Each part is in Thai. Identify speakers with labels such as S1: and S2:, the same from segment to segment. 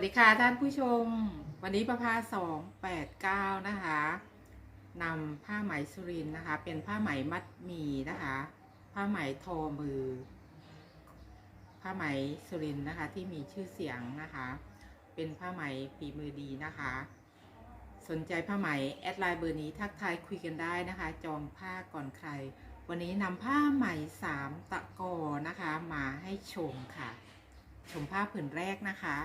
S1: วัสดีค่ะท่านผู้ชม วันนี้ประภาสองแปดเก้านะคะนำผ้าไหมสุรินนะคะ เป็นผ้าไหมมัดหมีนะคะ ผ้าไหมทอมือ ผ้าไหมสุรินนะคะ ที่มีชื่อเสียงนะคะ เป็นผ้าไหมฝีมือดีนะคะ สนใจผ้าไหมแอดไลน์เบอร์นี้ทักทายคุยกันได้นะคะ จองผ้าก่อนใคร วันนี้นำผ้าไหมสามตะกอนะคะ มาให้ชมค่ะ ชมผ้าผืนแรกนะคะ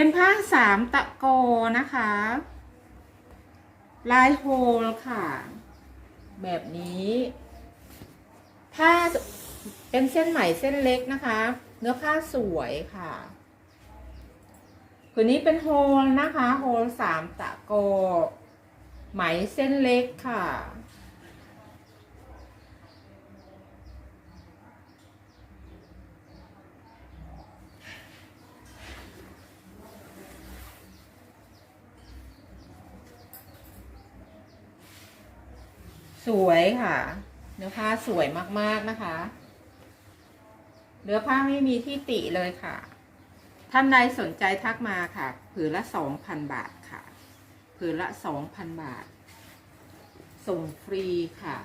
S1: เป็นผ้าสามตะโกนะคะ ลายโฮลค่ะ แบบนี้ ผ้าเป็นเส้นไหมเส้นเล็กนะคะ เนื้อผ้าสวยค่ะผืนนี้เป็นโฮลนะคะ โฮลสามตะโก ไหมเส้นเล็กค่ะ สวยค่ะ เนื้อผ้าสวยมากๆนะคะ เนื้อผ้าไม่มีที่ติเลยค่ะ ท่านใดสนใจทักมาค่ะ ผืนละสองพันบาทค่ะ ผืนละสองพันบาท ส่งฟรีค่ะ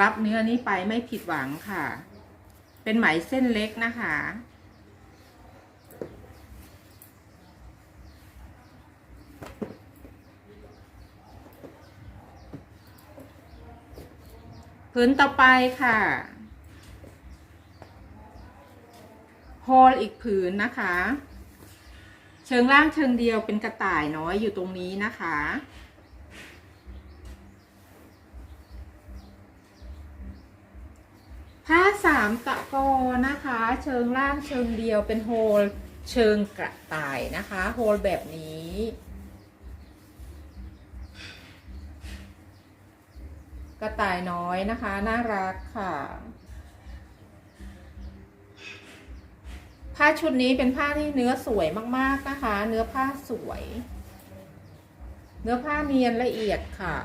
S1: รับเนื้อนี้ไปไม่ผิดหวังค่ะ เป็นไหมเส้นเล็กนะคะ ผืนต่อไปค่ะโฮลอีกผืนนะคะ เชิงล่างเชิงเดียวเป็นกระต่ายน้อยอยู่ตรงนี้นะคะ ผ้าสามตะกอนะคะ เชิงล่างเชิงเดียวเป็นโฮลเชิงกระต่ายนะคะ โฮลแบบนี้ กระต่ายน้อยนะคะ น่ารักค่ะ ผ้าชุดนี้เป็นผ้าที่เนื้อสวยมากๆนะคะ เนื้อผ้าสวย เนื้อผ้าเนียนละเอียดค่ะ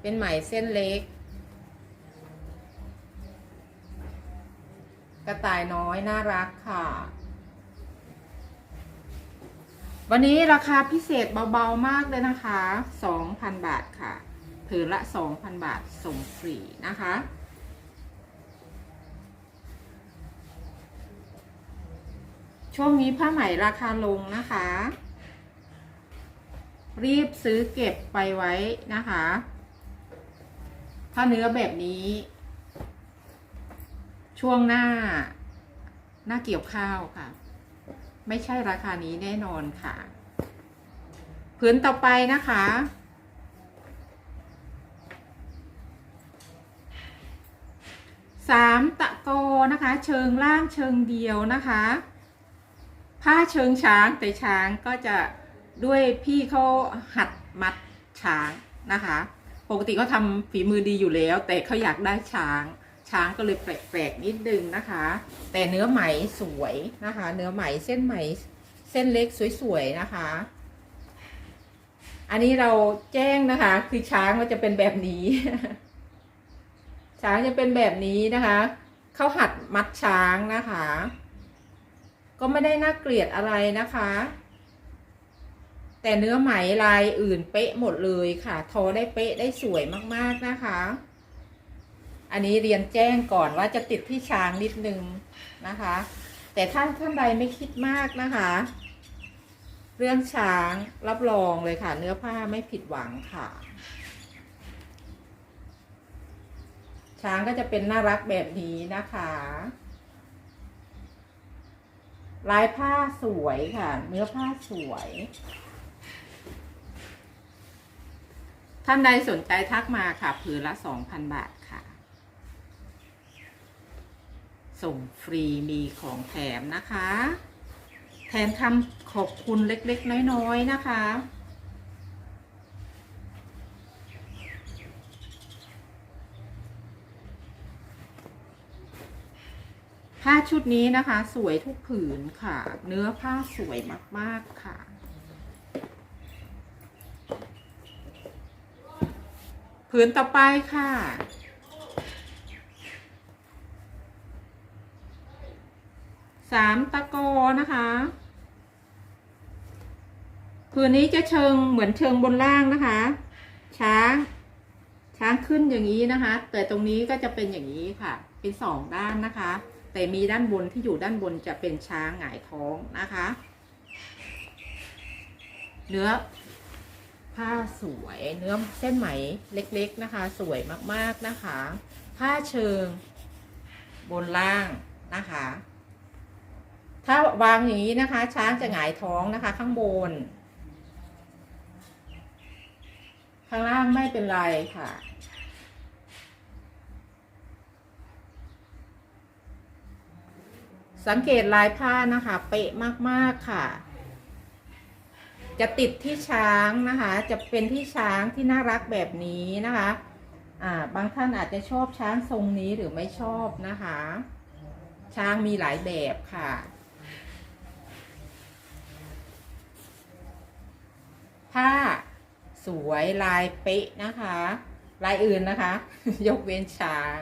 S1: เป็นไหมเส้นเล็ก กระต่ายน้อยน่ารักค่ะวันนี้ราคาพิเศษเบาๆมากเลยนะคะ 2,000 บาทค่ะ ผืนละ 2,000 บาทส่งฟรีนะคะ ช่วงนี้ผ้าไหมราคาลงนะคะ รีบซื้อเก็บไปไว้นะคะ ถ้าเนื้อแบบนี้ ช่วงหน้า หน้าเกี่ยวข้าวค่ะ ไม่ใช่ราคานี้แน่นอนค่ะ ผืนต่อไปนะคะ สามตะโกนะคะ เชิงล่างเชิงเดียวนะคะ ผ้าเชิงช้างแต่ช้างก็จะด้วยพี่เขาหัดมัดช้างนะคะ ปกติเขาทำฝีมือดีอยู่แล้ว แต่เขาอยากได้ช้าง ช้างก็เลยแปลกๆนิดนึงนะคะ แต่เนื้อไหมสวยนะคะ เนื้อไหมเส้นไหมเส้นเล็กสวยๆนะคะ อันนี้เราแจ้งนะคะ คือช้างก็จะเป็นแบบนี้ ช้างจะเป็นแบบนี้นะคะเขาหัดมัดช้างนะคะ ก็ไม่ได้น่าเกลียดอะไรนะคะ แต่เนื้อไหมลายอื่นเป๊ะหมดเลยค่ะ ทอได้เป๊ะได้สวยมากๆนะคะ อันนี้เรียนแจ้งก่อนว่าจะติดที่ช้างนิดนึงนะคะ แต่ถ้าท่านใดไม่คิดมากนะคะ เรื่องช้างรับรองเลยค่ะ เนื้อผ้าไม่ผิดหวังค่ะ ช้างก็จะเป็นน่ารักแบบนี้นะคะ ลายผ้าสวยค่ะ เนื้อผ้าสวย ท่านใดสนใจทักมาค่ะ ผืนละ2,000บาทค่ะ ส่งฟรีมีของแถมนะคะ แถมคำขอบคุณเล็กๆ น้อยๆ นะคะ ผ้าชุดนี้นะคะ สวยทุกผืนค่ะ เนื้อผ้าสวยมาก ๆ ค่ะ ผืนต่อไปค่ะ สามตะกอนะคะผืนนี้จะเชิงเหมือนเชิงบนล่างนะคะ ช้างช้างขึ้นอย่างนี้นะคะ แต่ตรงนี้ก็จะเป็นอย่างนี้ค่ะ เป็นสองด้านนะคะ แต่มีด้านบนที่อยู่ด้านบนจะเป็นช้างหงายท้องนะคะ เนื้อผ้าสวยเนื้อเส้นไหมเล็กๆนะคะ สวยมากๆนะคะ ผ้าเชิงบนล่างนะคะ ถ้าวางอย่างนี้นะคะ ช้างจะหงายท้องนะคะ ข้างบน ข้างล่างไม่เป็นไรค่ะ สังเกตลายผ้านะคะ เป๊ะมากๆค่ะ จะติดที่ช้างนะคะ จะเป็นที่ช้างที่น่ารักแบบนี้นะคะอ่าบางท่านอาจจะชอบช้างทรงนี้หรือไม่ชอบนะคะ ช้างมีหลายแบบค่ะ ผ้าสวยลายเป๊ะนะคะ ลายอื่นนะคะ ยกเว้นช้าง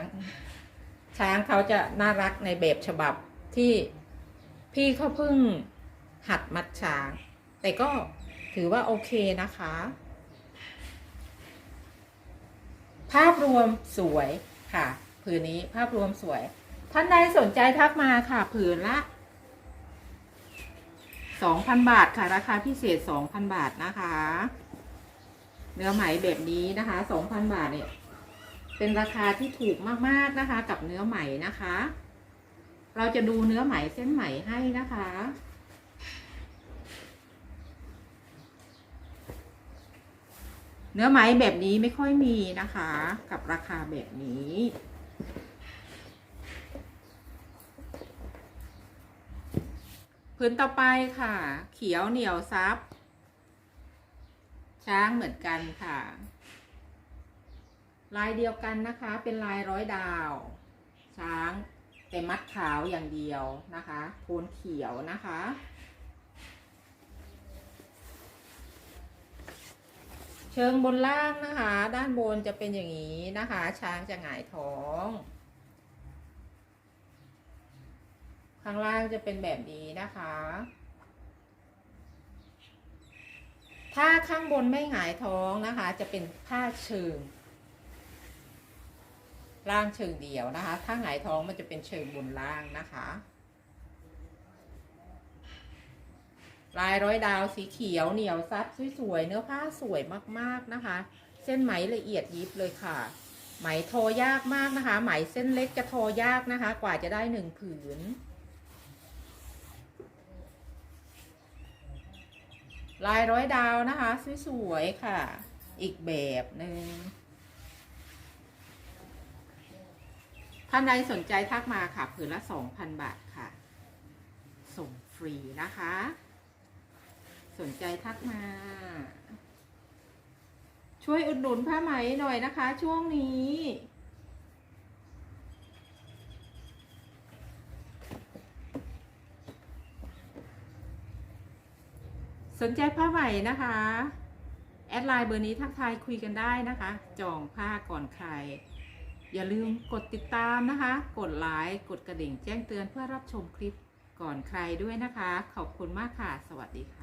S1: ช้างเขาจะน่ารักในแบบฉบับ ที่พี่เขาเพิ่งหัดมัดช้างแต่ก็ถือว่าโอเคนะคะ ภาพรวมสวยค่ะ ผืนนี้ภาพรวมสวย ท่านใดสนใจทักมาค่ะ ผืนละ2,000บาทค่ะ ราคาพิเศษ2,000บาทนะคะ เนื้อไหมแบบนี้นะคะ2,000บาทเนี่ย เป็นราคาที่ถูกมาก ๆ นะคะ กับเนื้อไหมนะคะ เราจะดูเนื้อไหมเส้นไหมให้นะคะ เนื้อไหมแบบนี้ไม่ค่อยมีนะคะ กับราคาแบบนี้พื้นต่อไปค่ะ เขียวเหนียวซับ ช้างเหมือนกันค่ะ ลายเดียวกันนะคะ เป็นลายร้อยดาว ช้าง แต่มัดขาวอย่างเดียวนะคะโทนเขียวนะคะ เชิงบนล่างนะคะ ด้านบนจะเป็นอย่างนี้นะคะ ช้างจะหงายท้อง ข้างล่างจะเป็นแบบนี้นะคะ ถ้าข้างบนไม่หงายท้องนะคะ จะเป็นผ้าเชิง ล่างเชิงเดียวนะคะ ถ้าหงายท้องมันจะเป็นเชิงบนล่างนะคะ ลายร้อยดาวสีเขียวเหนียวซับสวยๆเนื้อผ้าสวยมากๆนะคะ เส้นไหมละเอียดยิบเลยค่ะ ไหมโทอยากมากนะคะ ไหมเส้นเล็กจะโทอยากนะคะ กว่าจะได้หนึ่งผืนลายร้อยดาวนะคะ สวยๆค่ะ อีกแบบหนึ่ง ท่านใดสนใจทักมาค่ะผืนละ2,000บาทค่ะ ส่งฟรีนะคะ สนใจทักมา ช่วยอุดหนุนผ้าไหมหน่อยนะคะ ช่วงนี้สนใจผ้าไหมนะคะ แอดไลน์เบอร์นี้ทักทายคุยกันได้นะคะ จองผ้าก่อนใคร อย่าลืมกดติดตามนะคะ กดไลค์กดกระดิ่งแจ้งเตือนเพื่อรับชมคลิปก่อนใครด้วยนะคะ ขอบคุณมากค่ะ สวัสดีค่ะ